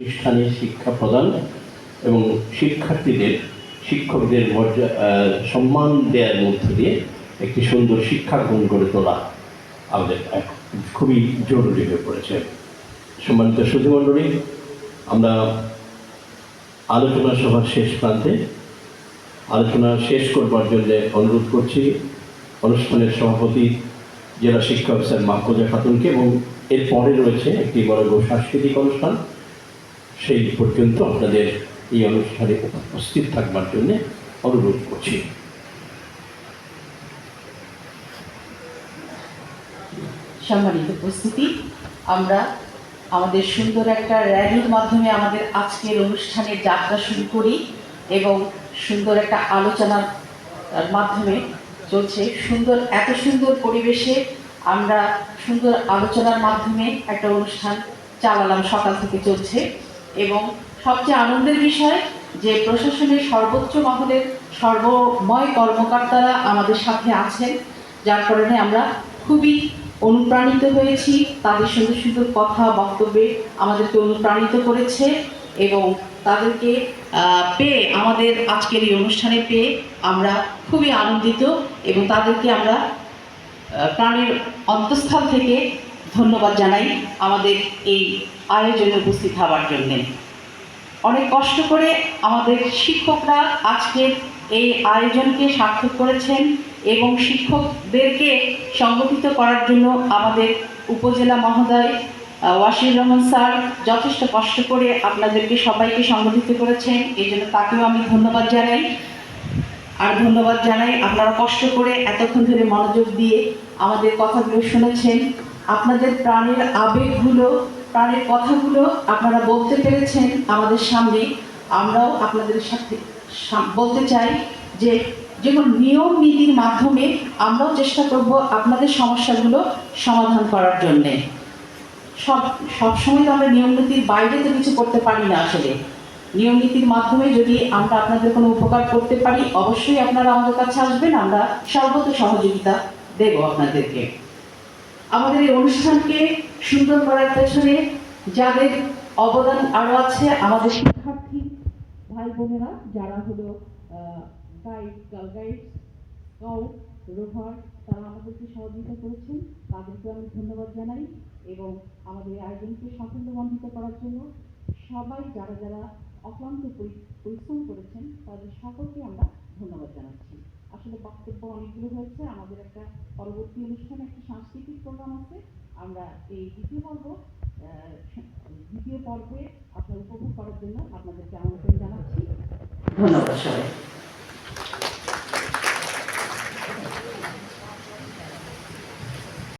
প্রতিষ্ঠানে শিক্ষা প্রদান এবং শিক্ষার্থীদের শিক্ষকদের মর্যা আহ, সম্মান দেওয়ার মধ্য দিয়ে একটি সুন্দর শিক্ষা গ্রহণ গড়ে তোলা আমাদের খুবই জরুরি হয়ে পড়েছে। সম্মানিত সুধীমণ্ডলী আমরা আলোচনা সভার শেষ প্রান্তে আলোচনা শেষ করবার জন্য অনুরোধ করছি অনুষ্ঠানের সভাপতি জেলা শিক্ষা অফিসার মাহফুজা খাতুনকে এবং এরপরে রয়েছে একটি বড় সাংস্কৃতিক অনুষ্ঠান। সেই পর্যন্ত আপনাদের এই অনুষ্ঠানে উপস্থিত থাকবার জন্য অনুরোধ করছি। সম্মানিত উপস্থিতি, আমরা আমাদের সুন্দর একটা র্যালির মাধ্যমে আমাদের আজকের অনুষ্ঠানের যাত্রা শুরু করি এবং সুন্দর একটা আলোচনার মাধ্যমে চলছে। সুন্দর, এত সুন্দর পরিবেশে আমরা সুন্দর আলোচনার মাধ্যমে একটা অনুষ্ঠান চালালাম সকাল থেকে চলছে। এবং সবচেয়ে আনন্দের বিষয় যে প্রশাসনের সর্বোচ্চ মহলের সর্বময় কর্মকর্তারা আমাদের সাথে আছেন, যার কারণে আমরা খুবই অনুপ্রাণিত হয়েছি। তাদের সুন্দর সুন্দর কথা, বক্তব্যে আমাদেরকে অনুপ্রাণিত করেছে এবং তাদেরকে পেয়ে আমাদের আজকের এই অনুষ্ঠানে পেয়ে আমরা খুবই আনন্দিত এবং তাদেরকে আমরা প্রাণের অন্তঃস্থল থেকে ধন্যবাদ জানাই আমাদের এই আয়োজনে উপস্থিত হওয়ার জন্যে। অনেক কষ্ট করে আমাদের শিক্ষকরা আজকের এই আয়োজনকে সার্থক করেছেন এবং শিক্ষকদেরকে সংগঠিত করার জন্য আমাদের উপজেলা মহোদয় ওয়াসির রহমান স্যার যথেষ্ট কষ্ট করে আপনাদেরকে সবাইকে সংগঠিত করেছেন। এই জন্য তাকেও আমি ধন্যবাদ জানাই। আর ধন্যবাদ জানাই আপনারা কষ্ট করে এতক্ষণ ধরে মনোযোগ দিয়ে আমাদের কথাগুলো শুনেছেন। আপনাদের প্রাণের আবেগগুলো প্রাণের কথাগুলো আপনারা বলতে পেরেছেন আমাদের সামনে। আমরাও আপনাদের সাথে বলতে চাই যে যেমন নিয়ম নীতির মাধ্যমে আমরাও চেষ্টা করব আপনাদের সমস্যাগুলো সমাধান করার জন্যে। সব সবসময় তো আমরা নিয়ম নীতির বাইরে তো কিছু করতে পারি না আসলে। নিয়ম নীতির মাধ্যমে যদি আমরা আপনাদের কোনো উপকার করতে পারি, অবশ্যই আপনারা আমাদের কাছে আসবেন, আমরা সর্বত সহযোগিতা দেব আপনাদেরকে। আমাদের এই অনুষ্ঠানকে সুন্দর করার পেছনে যাদের অবদান আরও আছে, আমাদের শিক্ষার্থী ভাই বোনেরা, যারা হলো গাইড গাইড স্কাউট রোভার তারা আমাদেরকে সহযোগিতা করেছেন। তাদেরকে আমি ধন্যবাদ জানাই এবং আমাদের আয়োজনকে সাফল্যমণ্ডিত করার জন্য সবাই যারা যারা অক্লান্ত পরি- পরিশ্রম করেছেন, তাদের সকলকে আমরা ধন্যবাদ জানাচ্ছি। আসলে বক্তব্য অনেকগুলো হয়েছে, আমাদের একটা পরবর্তী অনুষ্ঠানে একটা সাংস্কৃতিক প্রোগ্রাম আছে। আমরা এই দ্বিতীয় পর্ব দ্বিতীয় পর্বে আপনার উপভোগ করার জন্য আপনাদেরকে আমন্ত্রণ জানাচ্ছি। ধন্যবাদ সবাই